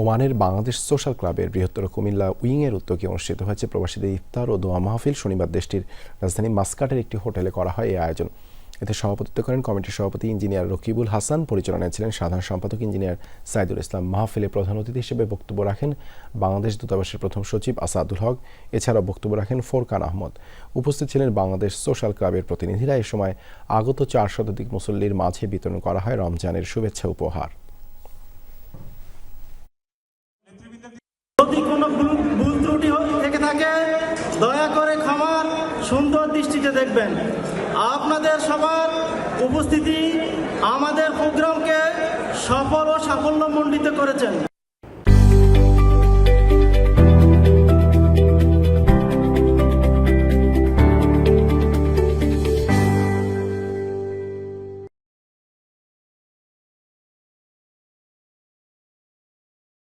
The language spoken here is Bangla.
ওমানের বাংলাদেশ সোশ্যাল ক্লাবের বৃহত্তর কুমিল্লা উইংয়ের উদ্যোগে অনুষ্ঠিত হয়েছে প্রবাসীদের ইফতার ও দোয়া মাহফিল। শনিবার দেশটির রাজধানী মাস্কাটের একটি হোটেলে করা হয় এই আয়োজন। এতে সভাপতিত্ব করেন কমিটির সভাপতি ইঞ্জিনিয়ার রকিবুল হাসান। পরিচালনায় ছিলেন সাধারণ সম্পাদক ইঞ্জিনিয়ার সাইদুল ইসলাম। মাহফিলে প্রধান অতিথি হিসেবে বক্তব্য রাখেন বাংলাদেশ দূতাবাসের প্রথম সচিব আসাদুল হক। এছাড়াও বক্তব্য রাখেন ফোরকান আহমদ। উপস্থিত ছিলেন বাংলাদেশ সোশ্যাল ক্লাবের প্রতিনিধিরা। এ সময় আগত চার শতাধিক মুসল্লির মাঝে বিতরণ করা হয় রমজানের শুভেচ্ছা উপহার। দয়া করে খামার সুন্দর দৃষ্টিতে দেখবেন। আপনাদের সবার উপস্থিতি আমাদের প্রোগ্রামকে সফল ও সাফল্যমণ্ডিত করেছেন।